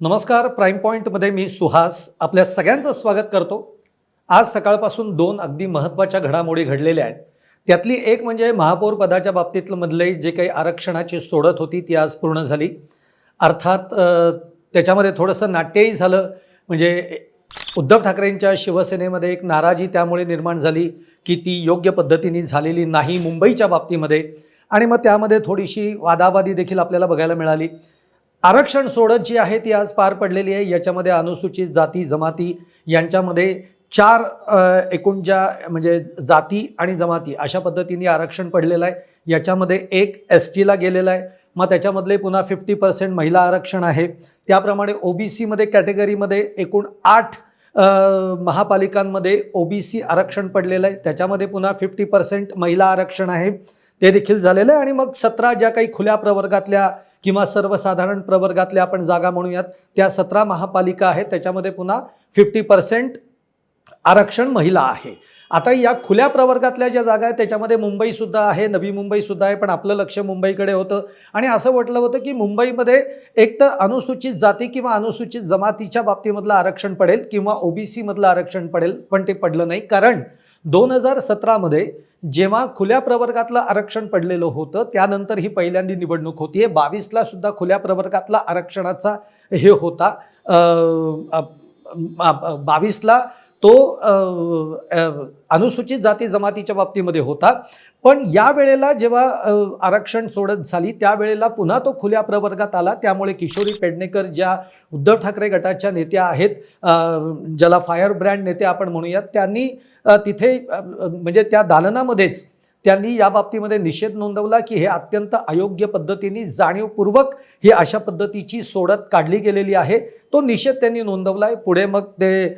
नमस्कार प्राईम पॉईंटमध्ये मी सुहास आपल्या सगळ्यांचं स्वागत करतो. आज सकाळपासून दोन अगदी महत्त्वाच्या घडामोडी घडलेल्या आहेत. त्यातली एक म्हणजे महापौर पदाच्या बाबतीतलं मधले जे काही आरक्षणाची सोडत होती ती आज पूर्ण झाली. अर्थात त्याच्यामध्ये थोडंसं नाट्यही झालं. म्हणजे उद्धव ठाकरेंच्या शिवसेनेमध्ये एक नाराजी त्यामुळे निर्माण झाली की ती योग्य पद्धतीने झालेली नाही मुंबईच्या बाबतीमध्ये. आणि मग त्यामध्ये थोडीशी वादावादी देखील आपल्याला बघायला मिळाली. आरक्षण सोडत जी आहे ती आज पार पडलेली आहे. याच्यामध्ये अनुसूचित जाती जमाती यांच्यामध्ये चार एकूण ज्या म्हणजे जाती आणि जमाती अशा पद्धतीने आरक्षण पडलेलं आहे. याच्यामध्ये एक एस टीला गेलेलं आहे. मग त्याच्यामधले पुन्हा फिफ्टी पर्सेंट महिला आरक्षण आहे. त्याप्रमाणे ओ बी सीमध्ये कॅटेगरीमध्ये एकूण आठ महापालिकांमध्ये ओ बी सी आरक्षण पडलेलं आहे. त्याच्यामध्ये पुन्हा फिफ्टी पर्सेंट महिला आरक्षण आहे. ते देखील झालेलं आहे. आणि मग सतरा ज्या काही खुल्या प्रवर्गातल्या किंवा सर्वसाधारण प्रवर्गातल्या आपण जागा म्हणूयात त्या सतरा महापालिका आहेत त्याच्यामध्ये पुन्हा फिफ्टी पर्सेंट आरक्षण महिला आहे. आता या खुल्या प्रवर्गातल्या ज्या जागा आहेत त्याच्यामध्ये मुंबईसुद्धा आहे नवी मुंबईसुद्धा आहे पण आपलं लक्ष मुंबईकडे होतं. आणि असं म्हटलं होतं की मुंबईमध्ये एक तर अनुसूचित जाती किंवा अनुसूचित जमातीच्या बाबतीमधलं आरक्षण पडेल किंवा ओबीसीमधलं आरक्षण पडेल पण ते पडलं नाही. कारण दोन हजार सतरामध्ये जेव्हा खुल्या प्रवर्गातलं आरक्षण पडलेलं होतं त्यानंतर ही पहिल्यांदी निवडणूक होतीये बावीसला सुद्धा खुल्या प्रवर्गातला आरक्षणाचा हे होता. बावीसला तो अनुसूचित जाती जमातीच्या बाबतीमध्ये होता. पण या वेळेला जेव्हा आरक्षण सोडत झाली त्यावेळेला पुन्हा तो खुल्या प्रवर्गात आला. त्यामुळे किशोरी पेडणेकर ज्या उद्धव ठाकरे गटाच्या नेत्या आहेत ज्याला फायर ब्रँड नेते आपण म्हणूयात त्यांनी तिथे म्हणजे त्या दालनामध्येच त्यांनी या बाबतीमध्ये निषेध नोंदवला की हे अत्यंत अयोग्य पद्धतीने जाणीवपूर्वक ही अशा पद्धतीची सोडत काढली गेलेली आहे. तो निषेध त्यांनी नोंदवला आहे पुढे मग ते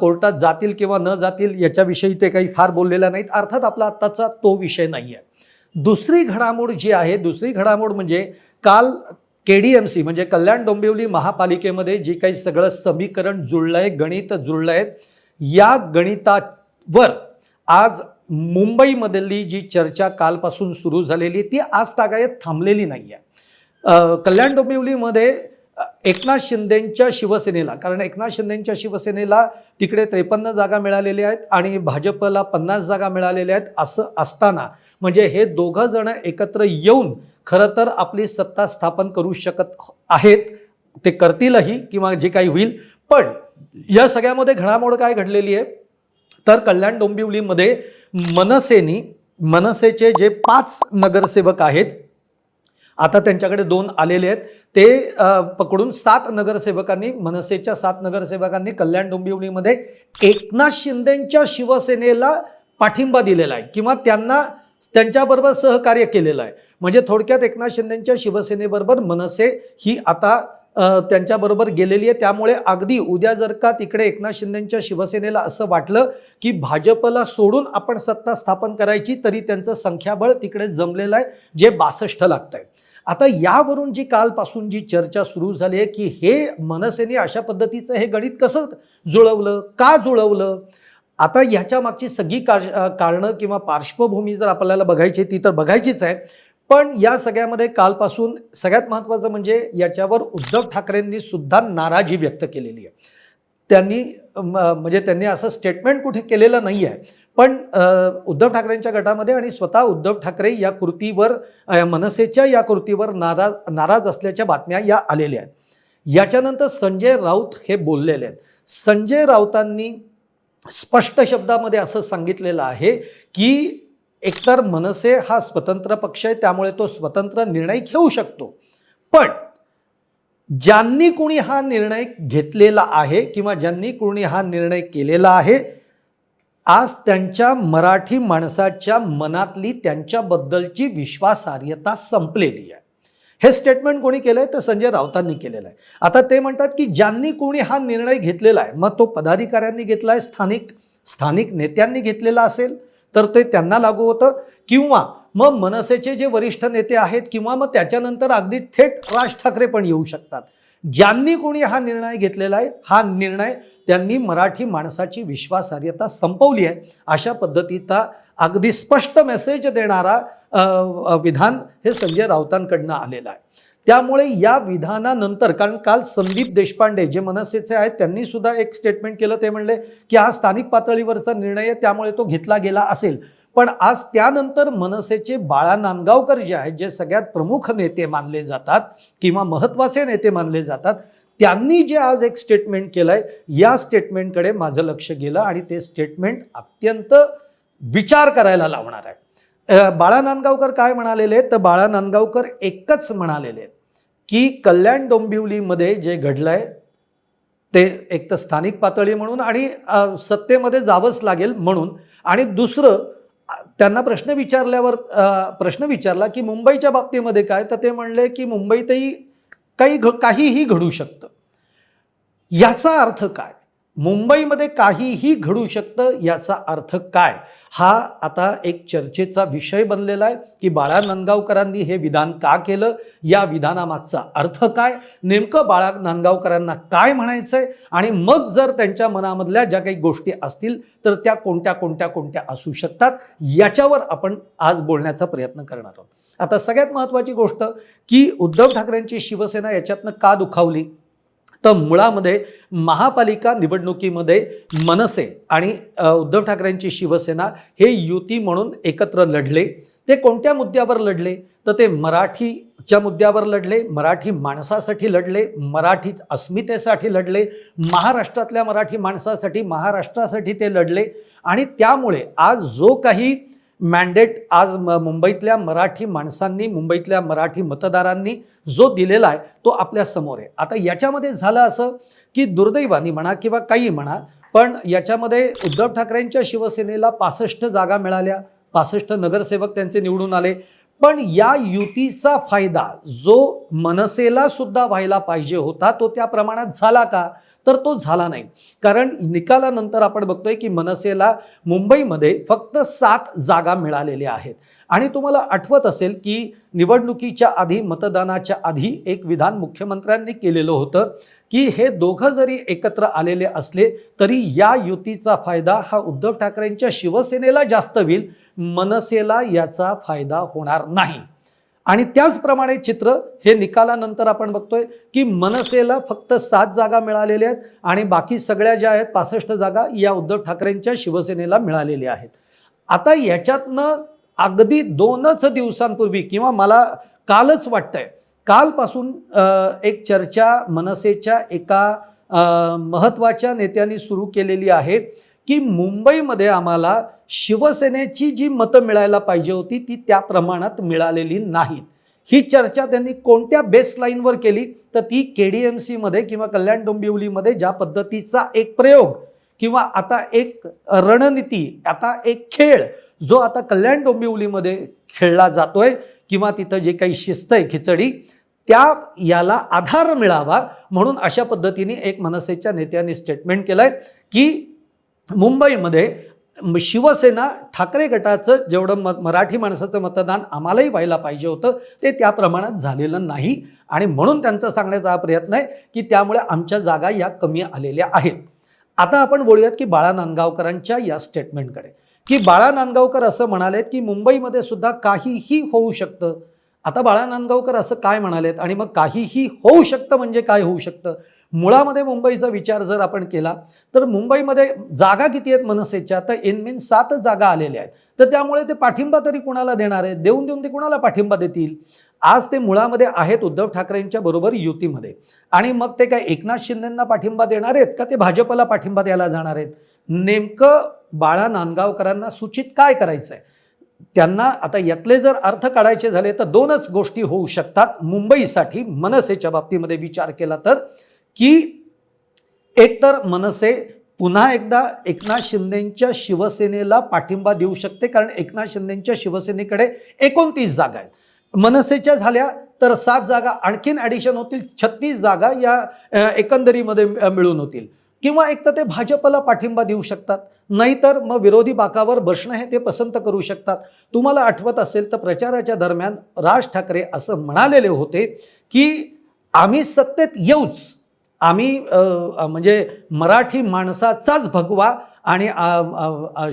कोर्टात जातील किंवा न जातील याच्याविषयी ते काही फार बोललेल्या नाहीत. अर्थात आपला आत्ताचा तो विषय नाही आहे दुसरी घडामोड जी आहे दुसरी घडामोड म्हणजे काल के डी एम सी म्हणजे कल्याण डोंबिवली महापालिकेमध्ये जे काही सगळं समीकरण जुळलं आहे गणित जुळलं आहे या गणितावर आज मुंबईमधली जी चर्चा कालपासून सुरू झालेली ती आज तागायत थांबलेली नाही आहे कल्याण डोंबिवलीमध्ये एकनाथ शिंदेंच्या शिवसेनेला कारण एकनाथ शिंदेंच्या शिवसेनेला तिकडे त्रेपन्न जागा मिळालेल्या आहेत आणि भाजपला पन्नास जागा मिळालेल्या आहेत असं असताना म्हणजे हे दोघं जण एकत्र येऊन खरं तर आपली सत्ता स्थापन करू शकत आहेत ते करतीलही किंवा जे काही होईल. पण या सगळ्यामध्ये घडामोड काय घडलेली आहे? तर कल्याण डोंबिवलीमध्ये मनसेनी मनसेचे जे पाच नगरसेवक आहेत आता त्यांच्याकडे दोन आलेले आहेत ते पकडून सात नगरसेवकांनी मनसेच्या सात नगरसेवकांनी कल्याण डोंबिवलीमध्ये एकनाथ शिंदेंच्या शिवसेनेला पाठिंबा दिलेला आहे किंवा त्यांना त्यांच्याबरोबर सहकार्य केलेलं आहे. म्हणजे थोडक्यात एकनाथ शिंदेंच्या शिवसेनेबरोबर मनसे ही आता त्यांच्याबरोबर गेलेली आहे. त्यामुळे अगदी उद्या जर का तिकडे एकनाथ शिंदेंच्या शिवसेनेला असं वाटलं की भाजपला सोडून आपण सत्ता स्थापन करायची तरी त्यांचं संख्याबळ तिकडे जमलेलं आहे जे बासष्ट लागत आहे आता यावरून जी कालपासून जी चर्चा सुरू झाली आहे की हे मनसेने अशा पद्धतीचं हे गणित कसं जुळवलं का जुळवलं? आता ह्याच्या मागची सगळी कारणं किंवा पार्श्वभूमी जर आपल्याला बघायची ती तर बघायचीच आहे. पण या सगळ्यामध्ये कालपासून सगळ्यात महत्त्वाचं म्हणजे याच्यावर उद्धव ठाकरेंनी सुद्धा नाराजी व्यक्त केलेली आहे. त्यांनी म- म्हणजे त्यांनी असं स्टेटमेंट कुठे केलेलं नाही आहे पण उद्धव ठाकरेंच्या गटामध्ये आणि स्वतः उद्धव ठाकरे या कृतीवर मनसेच्या या कृतीवर नाराज नाराज असल्याच्या बातम्या या आलेल्या आहेत. याच्यानंतर संजय राऊत हे बोललेले आहेत. संजय राऊतांनी स्पष्ट शब्दामध्ये असं सांगितलेलं आहे की एकतर मनसे हा स्वतंत्र पक्ष आहे त्यामुळे तो स्वतंत्र निर्णय घेऊ शकतो. पण ज्यांनी कुणी हा निर्णय घेतलेला आहे किंवा ज्यांनी कुणी हा निर्णय केलेला आहे आज त्यांच्या मराठी माणसाच्या मनातली त्यांच्याबद्दलची विश्वासार्हता संपलेली आहे. हे स्टेटमेंट कोणी केलं आहे तर संजय राऊतांनी केलेलं आहे. आता ते म्हणतात की ज्यांनी कोणी हा निर्णय घेतलेला आहे मग तो पदाधिकाऱ्यांनी घेतला आहे स्थानिक स्थानिक नेत्यांनी घेतलेला असेल? तर ते त्यांना लागू होतं. किंवा मग मनसेचे जे वरिष्ठ नेते आहेत किंवा मग त्याच्यानंतर अगदी थेट राज ठाकरे पण येऊ शकतात. ज्यांनी कोणी हा निर्णय घेतलेला आहे हा निर्णय त्यांनी मराठी माणसाची विश्वासार्हता संपवली आहे. अशा पद्धतीचा अगदी स्पष्ट मेसेज देणारा विधान हे संजय राऊतांकडनं आलेलं आहे. त्यामुळे या विधानानंतर कारण काल संदीप देशपांडे जे मनसेचे आहेत त्यांनी सुद्धा एक स्टेटमेंट केलं. ते म्हणले की हा स्थानिक पातळीवरचा निर्णय आहे त्यामुळे तो घेतला गेला असेल. पण आज त्यानंतर मनसेचे बाळा नांदगावकर जे आहेत जे सगळ्यात प्रमुख नेते मानले जातात किंवा महत्त्वाचे नेते मानले जातात त्यांनी जे आज एक स्टेटमेंट केलंय या स्टेटमेंटकडे माझं लक्ष गेलं आणि ते स्टेटमेंट अत्यंत विचार करायला लावणार आहे बाळा नांदगावकर काय म्हणालेले तर बाळा नांदगावकर एकच म्हणालेले की कल्याण डोंबिवलीमध्ये जे घडलंय ते एक तर स्थानिक पातळी म्हणून आणि सत्तेमध्ये जावंच लागेल म्हणून. आणि दुसरं त्यांना प्रश्न विचारल्यावर प्रश्न विचारला की मुंबईच्या बाबतीमध्ये काय? तर ते म्हणले की मुंबईतही काही घ काहीही घडू शकतं. याचा अर्थ काय? मुंबईमध्ये काहीही घडू शकतं याचा अर्थ काय? हा आता एक चर्चेचा विषय बनलेला आहे की बाळा नांदगावकरांनी हे विधान का केलं? या विधानामागचा अर्थ काय? नेमकं बाळा नांदगावकरांना काय म्हणायचंय? आणि मग जर त्यांच्या मनामधल्या ज्या काही गोष्टी असतील तर त्या कोणत्या कोणत्या कोणत्या असू शकतात? याच्यावर आपण आज बोलण्याचा प्रयत्न करणार आहोत. आता सगळ्यात महत्त्वाची गोष्ट की उद्धव ठाकरेंची शिवसेना याच्यातनं का दुखावली? तर मुळामध्ये महापालिका निवडणुकीमध्ये मनसे आणि उद्धव ठाकरेंची शिवसेना हे युती म्हणून एकत्र लढले. ते कोणत्या मुद्द्यावर लढले? तर ते मराठीच्या मुद्द्यावर लढले मराठी माणसासाठी लढले मराठी अस्मितेसाठी लढले महाराष्ट्रातल्या मराठी माणसासाठी महाराष्ट्रासाठी ते लढले. आणि त्यामुळे आज जो काही मॅन्डेट आज म मुंबईतल्या मराठी माणसांनी मुंबईतल्या मराठी मतदारांनी जो दिलेला आहे तो आपल्यासमोर आहे. आता याच्यामध्ये झालं असं की दुर्दैवानी म्हणा किंवा काही म्हणा पण याच्यामध्ये उद्धव ठाकरेंच्या शिवसेनेला पासष्ट जागा मिळाल्या. पासष्ट नगरसेवक त्यांचे निवडून आले. पण या युतीचा फायदा जो मनसेला सुद्धा व्हायला पाहिजे होता तो त्या प्रमाणात झाला का? तर तो झाला नाही. कारण निकालानंतर आपण बघतोय की मनसेला मुंबईमध्ये फक्त सात जागा मिळालेल्या आहेत. आणि तुम्हाला आठवत असेल की निवडणुकीच्या आधी मतदानाच्या आधी एक विधान मुख्यमंत्र्यांनी केलेलं होतं की हे दोघं जरी एकत्र आलेले असले तरी या युतीचा फायदा हा उद्धव ठाकरेंच्या शिवसेनेला जास्त होईल. मनसेला याचा फायदा होणार नाही. आणि त्याचप्रमाणे चित्र हे निकालानंतर आपण बघतोय की मनसेला फक्त सात जागा मिळालेल्या आहेत आणि बाकी सगळ्या ज्या आहेत पासष्ट जागा या उद्धव ठाकरेंच्या शिवसेनेला मिळालेल्या आहेत. आता याच्यातनं अगदी दोनच दिवसांपूर्वी किंवा मला कालच वाटतंय कालपासून एक चर्चा मनसेच्या एका महत्त्वाच्या नेत्यांनी सुरू केलेली आहे. की मुंबईमध्ये आम्हाला शिवसेनेची जी मतं मिळायला पाहिजे होती ती त्या प्रमाणात मिळालेली नाहीत. ही चर्चा त्यांनी कोणत्या बेसलाईनवर केली तर ती के डी एम सीमध्ये किंवा कल्याण डोंबिवलीमध्ये ज्या पद्धतीचा एक प्रयोग किंवा आता एक रणनीती आता एक खेळ जो आता कल्याण डोंबिवलीमध्ये खेळला जातोय किंवा तिथं जे काही शिस्त आहे खिचडी त्या याला आधार मिळावा म्हणून अशा पद्धतीने एक मनसेच्या नेत्यांनी स्टेटमेंट केलं आहे की मुंबईमध्ये शिवसेना ठाकरे गटाचं जेवढं म मराठी माणसाचं मतदान आम्हालाही व्हायला पाहिजे होतं ते त्या प्रमाणात झालेलं नाही. आणि म्हणून त्यांचा सांगण्याचा हा प्रयत्न आहे की त्यामुळे आमच्या जागा या कमी आलेल्या आहेत. आता आपण बोलूयात की बाळा नांदगावकरांच्या या स्टेटमेंटकडे. की बाळा नांदगावकर असं म्हणालेत की मुंबईमध्ये सुद्धा काहीही होऊ शकतं. आता बाळा नांदगावकर असं काय म्हणालेत आणि मग काहीही होऊ शकतं म्हणजे काय होऊ शकतं? मुळामध्ये मुंबईचा विचार जर आपण केला तर मुंबईमध्ये जागा किती आहेत मनसेच्या? तर एनमेन सात जागा आलेल्या आहेत. तर त्यामुळे ते पाठिंबा तरी कुणाला देणार आहेत? देऊन देऊन ते कुणाला पाठिंबा देतील? आज ते मुळामध्ये आहेत उद्धव ठाकरेंच्या बरोबर युतीमध्ये. आणि मग ते काय एकनाथ शिंदेंना पाठिंबा देणार आहेत का ते भाजपला पाठिंबा द्यायला जाणार आहेत? नेमकं बाळा नांदगावकरांना सूचित काय करायचं आहे त्यांना आता यातले जर अर्थ काढायचे झाले तर दोनच गोष्टी होऊ शकतात. मुंबईसाठी मनसेच्या बाबतीमध्ये विचार केला तर की एकतर मनसे पुन्हा एकदा एकनाथ शिंदेंच्या शिवसेनेला पाठिंबा देऊ शकते कारण एकनाथ शिंदेंच्या शिवसेनेकडे एकोणतीस जागा आहेत. मनसेच्या झाल्या तर सात जागा आणखीन ॲडिशन होतील छत्तीस जागा या एकंदरीमध्ये मिळून होतील. किंवा एक तर ते भाजपला पाठिंबा देऊ शकतात नाहीतर मग विरोधी बाकावर बसणं हे ते पसंत करू शकतात. तुम्हाला आठवत असेल तर प्रचाराच्या दरम्यान राज ठाकरे असं म्हणालेले होते की आम्ही सत्तेत येऊच आम्ही म्हणजे मराठी माणसाचाच भगवा आणि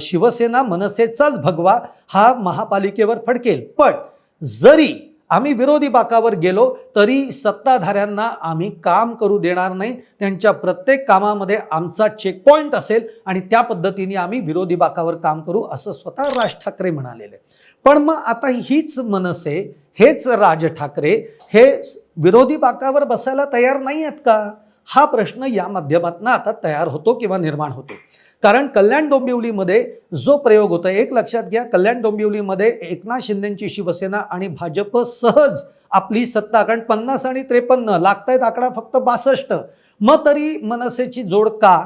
शिवसेना मनसेचाच भगवा हा महापालिकेवर फडकेल. पण जरी आम्ही विरोधी बाकावर गेलो तरी सत्ताधाऱ्यांना आम्ही काम करू देणार नाही. त्यांच्या प्रत्येक कामामध्ये आमचा चेकपॉईंट असेल आणि त्या पद्धतीने आम्ही विरोधी बाकावर काम करू असं स्वतः राज ठाकरे म्हणालेले. पण मग आता हीच मनसे हेच राज ठाकरे हे विरोधी बाकावर बसायला तयार नाही आहेत का? हा प्रश्न या माध्यमातून आता तयार होतो किंवा निर्माण होतो. कारण कल्याण डोंबिवलीमध्ये जो प्रयोग होता एक लक्षात घ्या कल्याण डोंबिवलीमध्ये एकनाथ शिंदेची शिवसेना आणि भाजप सहज आपली सत्ता कारण पन्नास आणि त्रेपन्न लागतायत आकडा फक्त बासष्ट. मग तरी मनसेची जोड का?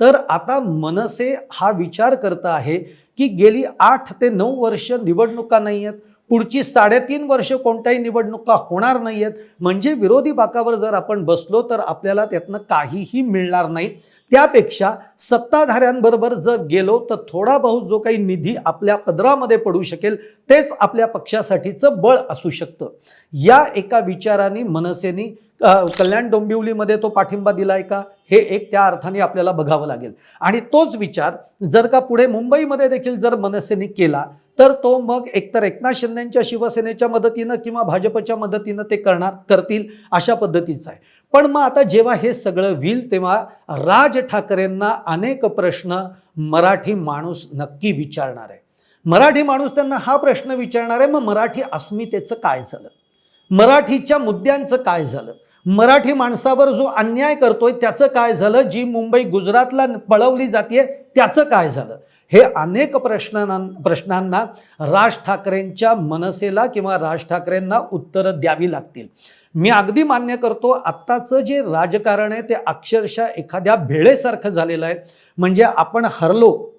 तर आता मनसे हा विचार करत आहे की गेली आठ ते नऊ वर्ष निवडणुका नाही आहेत पुढची साडेतीन वर्ष कोणत्याही निवडणुका होणार नाही आहेत म्हणजे विरोधी बाकावर जर आपण बसलो तर आपल्याला त्यातनं काहीही मिळणार नाही. त्यापेक्षा सत्ताधाऱ्यांबरोबर जर गेलो तर थोडा बहुत जो काही निधी आपल्या पदरामध्ये पडू शकेल तेच आपल्या पक्षासाठीचं बळ असू शकतं. या एका विचाराने मनसेनी कल्याण डोंबिवलीमध्ये तो पाठिंबा दिलाय का? हे एक त्या अर्थाने आपल्याला बघावं लागेल. आणि तोच विचार जर का पुढे मुंबईमध्ये देखील जर मनसेने केला तर तो मग एकतर एकनाथ शिंदेच्या शिवसेनेच्या मदतीनं किंवा भाजपच्या मदतीनं ते करणार करतील अशा पद्धतीचं आहे. पण मग आता जेव्हा हे सगळं होईल तेव्हा राज ठाकरेंना अनेक प्रश्न मराठी माणूस नक्की विचारणार आहे. मराठी माणूस त्यांना हा प्रश्न विचारणार आहे मग मराठी अस्मितेचं काय झालं? मराठीच्या मुद्द्यांचं काय झालं? मराठी माणसावर जो अन्याय करतोय त्याचं काय झालं? जी मुंबई गुजरातला पळवली जाते त्याचं काय झालं? हे अनेक प्रश्नांना प्रश्नांना राज ठाकरेंच्या मनसेला किंवा राज ठाकरेंना उत्तरं द्यावी लागतील. मी अगदी मान्य करतो आत्ताचं जे राजकारण आहे ते अक्षरशः एखाद्या भेळेसारखं झालेलं आहे. म्हणजे आपण हरलो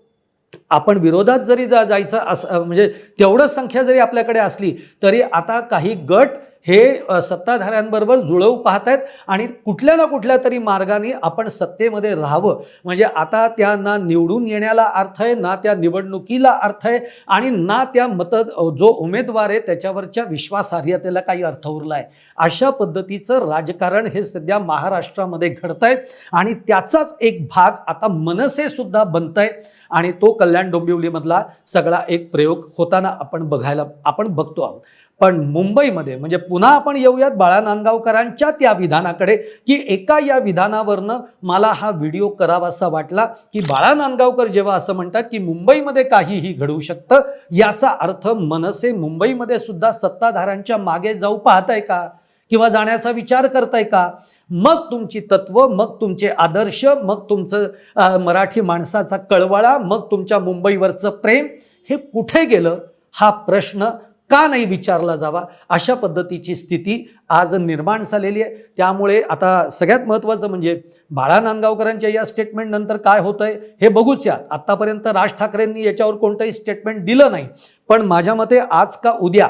आपण विरोधात जरी जा जायचं अस म्हणजे तेवढंच संख्या जरी आपल्याकडे असली तरी आता काही गट हे सत्ताधाऱ्यांबरोबर जुळवू पाहत आहेत आणि कुठल्या ना कुठल्या तरी मार्गाने आपण सत्तेमध्ये राहावं. म्हणजे आता त्या ना निवडून येण्याला अर्थ आहे ना त्या निवडणुकीला अर्थ आहे आणि ना त्या मत जो उमेदवार आहे त्याच्यावरच्या विश्वासार्हतेला काही अर्थ उरला आहे अशा पद्धतीचं राजकारण हे सध्या महाराष्ट्रामध्ये घडत आहे आणि त्याचाच एक भाग आता मनसे सुद्धा बनत आहे आणि तो कल्याण डोंबिवलीमधला सगळा एक प्रयोग होताना आपण बघायला आपण बघतो आहोत. पण मुंबईमध्ये म्हणजे पुन्हा आपण येऊयात बाळा नांदगावकरांच्या त्या विधानाकडे की एका या विधानावरनं मला हा व्हिडिओ करावासा वाटला की बाळा नांदगावकर जेव्हा असं म्हणतात की मुंबईमध्ये काहीही घडू शकतं याचा अर्थ मनसे मुंबईमध्ये सुद्धा सत्ताधाऱ्यांच्या मागे जाऊ पाहताय का? किंवा जाण्याचा विचार करताय का? मग तुमची तत्व मग तुमचे आदर्श मग तुमचं मराठी माणसाचा कळवळा मग तुमच्या मुंबईवरचं प्रेम हे कुठे गेलं? हा प्रश्न का नाही विचारला जावा? अशा पद्धतीची स्थिती आज निर्माण झालेली आहे. त्यामुळे आता सगळ्यात महत्त्वाचं म्हणजे बाळा नांदगावकरांच्या या स्टेटमेंट नंतर काय होतंय हे बघूच्या आत्तापर्यंत राज ठाकरेंनी याच्यावर कोणतंही स्टेटमेंट दिलं नाही. पण माझ्या मते आज का उद्या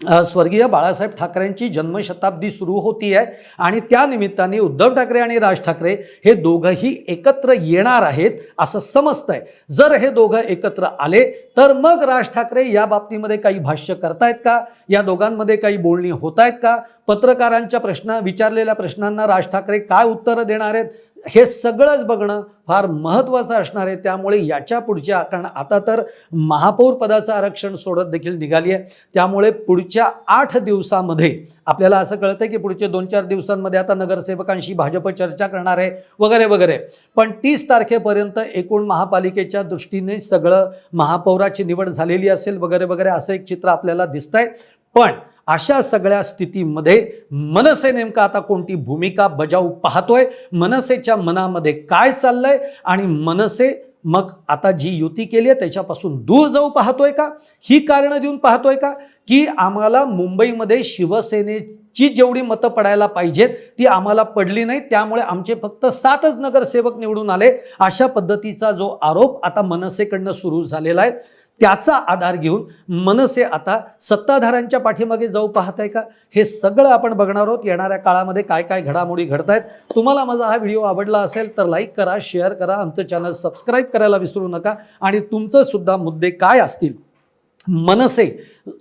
स्वर्गीय बाळासाहेब ठाकरेंची जन्मशताब्दी सुरू होती आहे आणि त्या निमित्ताने उद्धव ठाकरे आणि राज ठाकरे हे दोघंही एकत्र येणार आहेत असं समजतंय. जर हे दोघं एकत्र आले तर मग राज ठाकरे या बाबतीमध्ये काही भाष्य करतायत का? या दोघांमध्ये काही बोलणी होत आहेत का? पत्रकारांच्या प्रश्न विचारलेल्या प्रश्नांना राज ठाकरे काय उत्तरं देणार आहेत? हे सगळंच बघणं फार महत्त्वाचं असणार आहे. त्यामुळे याच्या पुढच्या कारण आता तर महापौर पदाचं आरक्षण सोडत देखील निघाली आहे. त्यामुळे पुढच्या आठ दिवसामध्ये आपल्याला असं कळतं की पुढच्या दोन चार दिवसांमध्ये आता नगरसेवकांशी भाजप चर्चा करणार आहे वगैरे वगैरे. पण तीस तारखेपर्यंत एकूण महापालिकेच्या दृष्टीने सगळं महापौराची निवड झालेली असेल वगैरे वगैरे असं एक चित्र आपल्याला दिसतंय. पण अशा सगळ्या स्थितीमध्ये मनसे नेमका आता कोणती भूमिका बजावू पाहतोय? मनसेच्या मनामध्ये काय चाललंय? आणि मनसे मग आता जी युती केली आहे त्याच्यापासून दूर जाऊ पाहतोय का? ही कारणं देऊन पाहतोय का? की आम्हाला मुंबईमध्ये शिवसेनेची जेवढी मतं पडायला पाहिजेत ती आम्हाला पडली नाही. त्यामुळे आमचे फक्त सातच नगरसेवक निवडून आले. अशा पद्धतीचा जो आरोप आता मनसेकडनं सुरू झालेला आहे. त्याचा आधार घेऊन मनसे आता सत्ताधाऱ्यांच्या पाठीमागे जाऊ पाहत आहे का? हे सगळं आपण बघणार आहोत. येणाऱ्या काळामध्ये काय काय घडामोडी घडत आहेत तुम्हाला माझा हा व्हिडिओ आवडला असेल तर लाईक करा शेअर करा आमचं चॅनल सबस्क्राईब करायला विसरू नका. आणि तुमचं सुद्धा मुद्दे काय असतील मनसे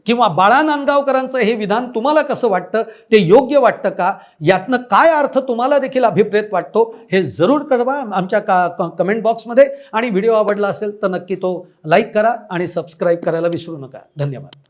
किंवा बाळा नांदगावकरांचं हे विधान तुम्हाला कसं वाटतं? ते योग्य वाटतं का? यातनं काय अर्थ तुम्हाला देखील अभिप्रेत वाटतो? हे जरूर कळवा आमच्या का कमेंट बॉक्समध्ये आणि व्हिडिओ आवडला असेल तर नक्की तो लाईक करा आणि सबस्क्राईब करायला विसरू नका. धन्यवाद.